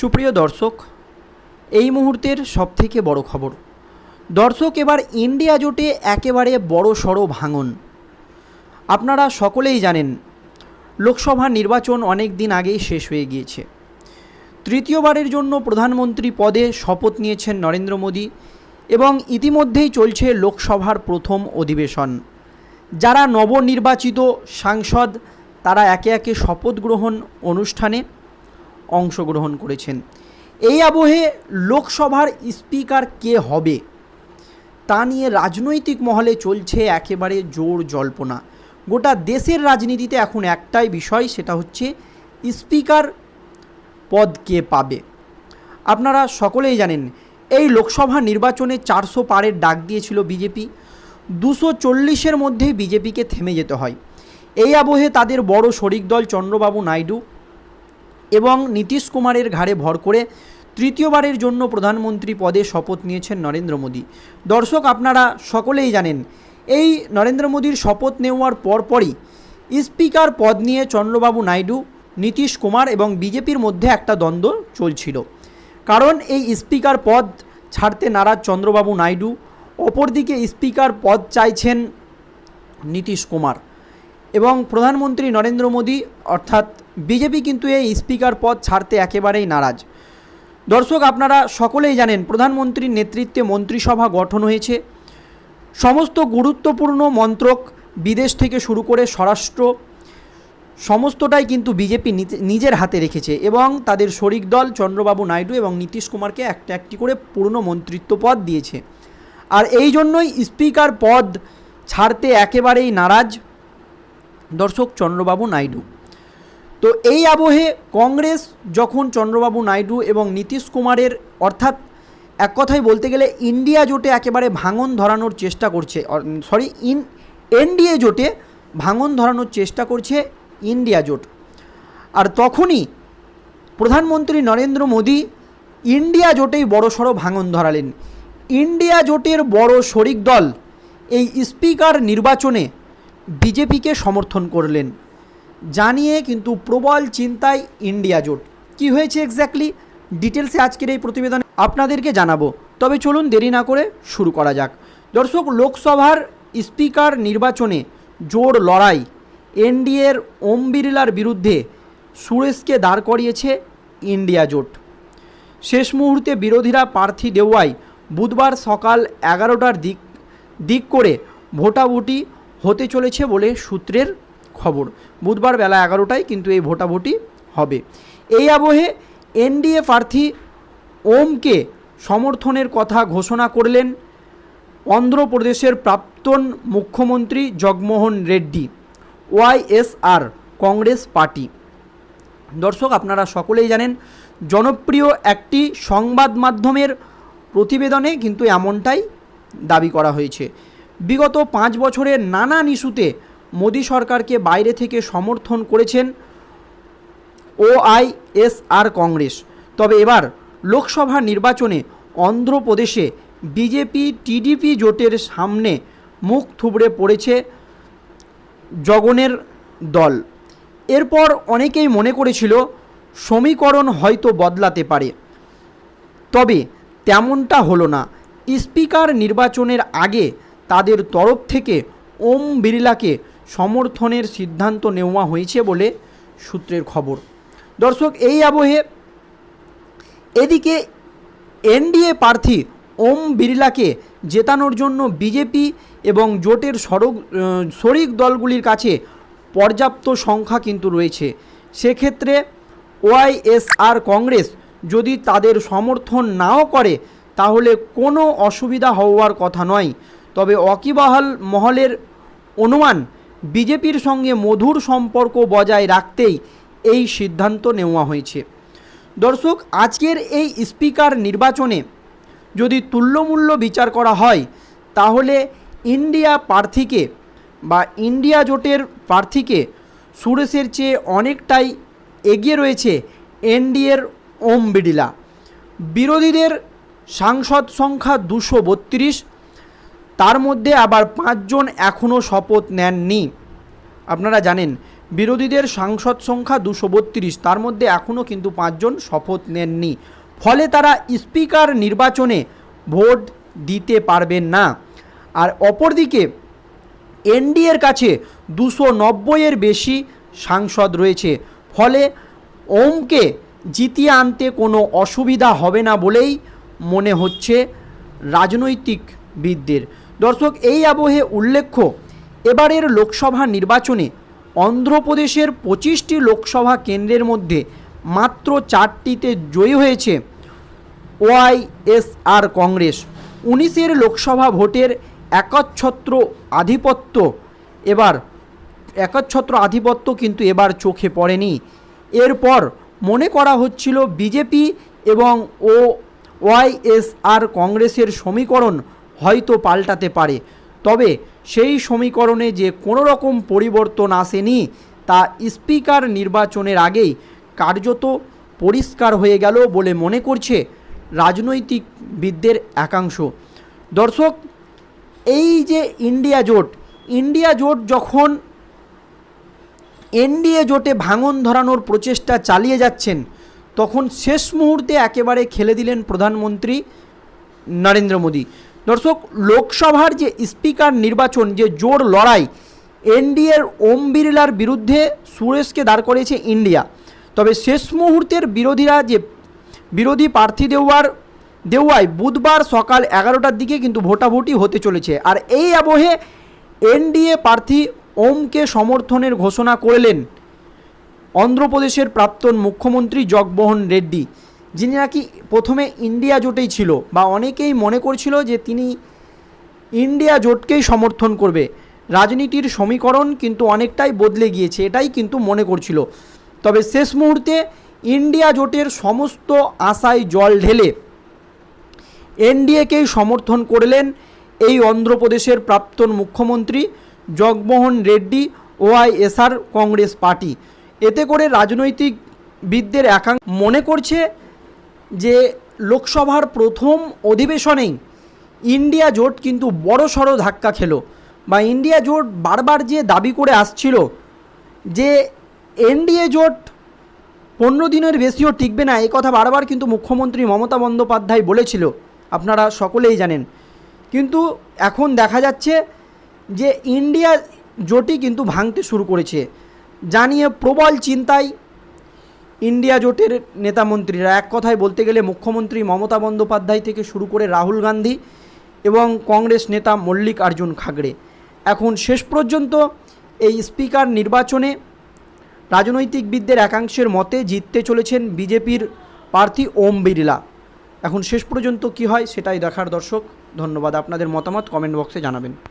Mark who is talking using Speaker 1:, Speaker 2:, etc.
Speaker 1: সুপ্রিয় দর্শক, এই মুহূর্তের সবথেকে বড় খবর। দর্শক, এবার ইন্ডিয়া জোটে একেবারে বড় সড়ো ভাঙন। আপনারা সকলেই জানেন, লোকসভা নির্বাচন অনেক দিন আগেই শেষ হয়ে গিয়েছে। তৃতীয়বারের জন্য প্রধানমন্ত্রী পদে শপথ নিয়েছেন নরেন্দ্র মোদী এবং ইতিমধ্যেই চলছে লোকসভার প্রথম অধিবেশন। যারা নবনির্বাচিত সাংসদ, তারা একে একে শপথ গ্রহণ অনুষ্ঠানে অংশগ্রহণ করেছেন। এই আবহে লোকসভার স্পিকার কে হবে? তা নিয়ে রাজনৈতিক মহলে চলছে একেবারে জোর জল্পনা। গোটা দেশের রাজনীতিতে এখন একটাই বিষয়, সেটা হচ্ছে স্পিকার পদ কে পাবে? আপনারা সকলেই জানেন, এই লোকসভা নির্বাচনে চারশো পারের ডাক দিয়েছিল বিজেপি। দুশো চল্লিশের মধ্যে বিজেপিকে থেমে যেতে হয়। এই আবহে তাদের বড় শরিক দল চন্দ্রবাবু নাইডু এবং নীতিশ কুমারের ঘাড়ে ভর করে তৃতীয়বারের জন্য প্রধানমন্ত্রী পদে শপথ নিয়েছেন নরেন্দ্র মোদী। দর্শক, আপনারা সকলেই জানেন, এই নরেন্দ্র মোদীর শপথ নেওয়ার পরপরই স্পিকার পদ নিয়ে চন্দ্রবাবু নাইডু, নীতিশ কুমার এবং বিজেপির মধ্যে একটা দ্বন্দ্ব চলছিল। কারণ এই স্পিকার পদ ছাড়তে নারাজ চন্দ্রবাবু নাইডু, অপরদিকে স্পিকার পদ চাইছেন নীতিশ কুমার এবং প্রধানমন্ত্রী নরেন্দ্র মোদী, অর্থাৎ বিজেপি কিন্তু এই স্পিকার পদ ছাড়তে একেবারেই নারাজ। দর্শক, আপনারা সকলেই জানেন প্রধানমন্ত্রীর নেতৃত্বে মন্ত্রিসভা গঠন হয়েছে। সমস্ত গুরুত্বপূর্ণ মন্ত্রক বিদেশ থেকে শুরু করে স্বরাষ্ট্র, সমস্তটাই কিন্তু বিজেপি নিজের হাতে রেখেছে এবং তাদের শরিক দল চন্দ্রবাবু নাইডু এবং নীতিশ কুমারকে একটা একটি করে পূর্ণ মন্ত্রিত্ব পদ দিয়েছে। আর এই জন্যই স্পিকার পদ ছাড়তে একেবারেই নারাজ দর্শক চন্দ্রবাবু নাইডু। তো এই আবহে কংগ্রেস যখন চন্দ্রবাবু নাইডু এবং নীতিশ কুমারের অর্থাৎ এক কথায় বলতে গেলে ইন্ডিয়া জোটে একেবারে ভাঙন ধরানোর চেষ্টা করছে সরি ইন, এনডিএ জোটে ভাঙন ধরানোর চেষ্টা করছে ইন্ডিয়া জোট। আর তখনই প্রধানমন্ত্রী নরেন্দ্র মোদী ইন্ডিয়া জোটেই বড়সড় ভাঙন ধরালেন। ইন্ডিয়া জোটের বড় শরিক দল এই স্পিকার নির্বাচনে বিজেপিকে সমর্থন করলেন। জানিয়ে কিন্তু প্রবল চিন্তায় ইন্ডিয়া জোট। কি হয়েছে এক্স্যাক্টলি ডিটেলসে আজকের এই প্রতিবেদনে আপনাদেরকে জানাব। তবে চলুন দেরি না করে শুরু করা যাক। দর্শক, লোকসভার স্পিকার নির্বাচনে জোর লড়াই। এনডিএর ওম বিড়লার বিরুদ্ধে সুরেশকে দাঁড় করিয়েছে ইন্ডিয়া জোট। শেষ মুহূর্তে বিরোধীরা প্রার্থী দেওয়ায় বুধবার সকাল এগারোটার দিক দিক করে ভোটাভুটি হতে চলেছে বলে সূত্রের খবর। বুধবার বেলা এগারোটায় কিন্তু এই ভোটাভুটি হবে। এই আবহে এনডিএ প্রার্থী ওমকে সমর্থনের কথা ঘোষণা করলেন অন্ধ্রপ্রদেশের প্রাক্তন মুখ্যমন্ত্রী Jaganmohan Reddy YSR Congress party. দর্শক, আপনারা সকলেই জানেন, জনপ্রিয় একটি সংবাদ মাধ্যমের প্রতিবেদনে কিন্তু এমনটাই দাবি করা হয়েছে। বিগত পাঁচ বছরের নানান ইস্যুতে মোদী সরকারকে বাইরে থেকে সমর্থন করেছেন ওআইএসআর কংগ্রেস। তবে এবার লোকসভা নির্বাচনে অন্ধ্রপ্রদেশে বিজেপি, টিডিপি জোটের সামনে মুখ থুবড়ে পড়েছে জগনের দল। এরপর অনেকেই মনে করেছিল সমীকরণ হয়তো বদলাতে পারে। তবে তেমনটা হলো না। স্পিকার নির্বাচনের আগে তাদের তরফ থেকে ওম বিড়লাকে সমর্থনের সিদ্ধান্ত নেওয়া হয়েছে বলে সূত্রের খবর। দর্শক, এই আবহে এদিকে এনডিএ প্রার্থী ওম বিড়লাকে জেতানোর জন্য বিজেপি এবং জোটের সড়ক শরিক দলগুলির কাছে পর্যাপ্ত সংখ্যা কিন্তু রয়েছে। সেক্ষেত্রে ওআইএসআর কংগ্রেস যদি তাদের সমর্থন নাও করে, তাহলে কোনো অসুবিধা হওয়ার কথা নয়। তবে অকিবাহাল মহলের অনুমান বিজেপির সঙ্গে মধুর সম্পর্ক বজায় রাখতেই এই সিদ্ধান্ত নেওয়া হয়েছে। দর্শক, আজকের এই স্পিকার নির্বাচনে যদি তুল্যমূল্য বিচার করা হয়, তাহলে ইন্ডিয়া প্রার্থীকে বা ইন্ডিয়া জোটের প্রার্থীকে সুরেশের চেয়ে অনেকটাই এগিয়ে রয়েছে এনডিএর ওম বিড়লা। বিরোধীদের সাংসদ সংখ্যা দুশো বত্রিশ তার মধ্যে আবার পাঁচজন এখনও শপথ নেননি। আপনারা জানেন, বিরোধীদের সাংসদ সংখ্যা দুশো বত্রিশ, তার মধ্যে এখনও কিন্তু পাঁচজন শপথ নেননি। ফলে তারা স্পিকার নির্বাচনে ভোট দিতে পারবেন না। আর অপরদিকে, এনডিএর কাছে দুশো নব্বইয়ের বেশি সাংসদ রয়েছে। ফলে ওমকে জিতিয়ে আনতে কোনো অসুবিধা হবে না বলেই মনে হচ্ছে রাজনৈতিকবিদদের। দর্শক, এই আবহে উল্লেখ্য, এবারের লোকসভা নির্বাচনে অন্ধ্রপ্রদেশের পঁচিশটি লোকসভা কেন্দ্রের মধ্যে মাত্র চারটিতে জয়ী হয়েছে ওয়াইএসআর কংগ্রেস। উনিশের লোকসভা ভোটের একচ্ছত্র আধিপত্য এবার, একচ্ছত্র আধিপত্য কিন্তু এবার চোখে পড়েনি। এরপর মনে করা হচ্ছিল বিজেপি এবং ও ওয়াইএসআর কংগ্রেসের সমীকরণ হয়তো পাল্টাতে পারে। তবে সেই সমীকরণে যে কোনো রকম পরিবর্তন আসেনি, তা স্পিকার নির্বাচনের আগেই কার্যত পরিষ্কার হয়ে গেল বলে মনে করছে রাজনৈতিক রাজনৈতিকবিদদের একাংশ। দর্শক, এই যে ইন্ডিয়া জোট ইন্ডিয়া জোট যখন এনডিএ জোটে ভাঙন ধরানোর প্রচেষ্টা চালিয়ে যাচ্ছেন, তখন শেষ মুহূর্তে একেবারে খেলে দিলেন প্রধানমন্ত্রী নরেন্দ্র মোদী। দর্শক, লোকসভার যে স্পিকার নির্বাচন, যে জোর লড়াই, এনডিএর ওম বিড়লার বিরুদ্ধে সুরেশকে দাঁড় করেছে ইন্ডিয়া। তবে শেষ মুহূর্তের বিরোধীরা যে বিরোধী প্রার্থী দেওয়ার, দেওয়ায় বুধবার সকাল এগারোটার দিকে কিন্তু ভোটাভুটি হতে চলেছে। আর এই আবহে এনডিএ প্রার্থী ওমকে সমর্থনের ঘোষণা করলেন। অন্ধ্রপ্রদেশের প্রাক্তন মুখ্যমন্ত্রী জগমোহন রেড্ডি। যিনি নাকি প্রথমে ইন্ডিয়া জোটেই ছিল বা অনেকেই মনে করছিল যে তিনি ইন্ডিয়া জোটকেই সমর্থন করবে। রাজনীতির সমীকরণ কিন্তু অনেকটাই বদলে গিয়েছে, এটাই কিন্তু মনে করছিল। তবে শেষ মুহূর্তে ইন্ডিয়া জোটের সমস্ত আশায় জল ঢেলে এনডিএকেই সমর্থন করলেন এই অন্ধ্রপ্রদেশের প্রাক্তন মুখ্যমন্ত্রী Jaganmohan Reddy YSR Congress party. এতে করে রাজনৈতিকবিদদের একাং মনে করছে যে লোকসভার প্রথম অধিবেশনেই ইন্ডিয়া জোট কিন্তু বড় সড়ো ধাক্কা খেলো বা ইন্ডিয়া জোট বারবার যে দাবি করে আসছিল যে এনডিএ জোট পনেরো দিনের বেশিও টিকবে না এই কথা বারবার কিন্তু মুখ্যমন্ত্রী মমতা বন্দ্যোপাধ্যায় বলেছিল। আপনারা সকলেই জানেন। কিন্তু এখন দেখা যাচ্ছে যে ইন্ডিয়া জোটই কিন্তু ভাঙতে শুরু করেছে। জানিয়ে প্রবল চিন্তায় ইন্ডিয়া জোটের নেতামন্ত্রীরা এক কথায় বলতে গেলে মুখ্যমন্ত্রী মমতা বন্দ্যোপাধ্যায় থেকে শুরু করে রাহুল গান্ধী এবং কংগ্রেস নেতা মল্লিক আর্জুন খাগড়ে। এখন শেষ পর্যন্ত এই স্পিকার নির্বাচনে রাজনৈতিকবিদদের একাংশের মতে জিততে চলেছেন বিজেপির প্রার্থী ওম বিড়লা। এখন শেষ পর্যন্ত কি হয় সেটাই দেখার দর্শক, ধন্যবাদ। আপনাদের মতামত কমেন্ট বক্সে জানাবেন।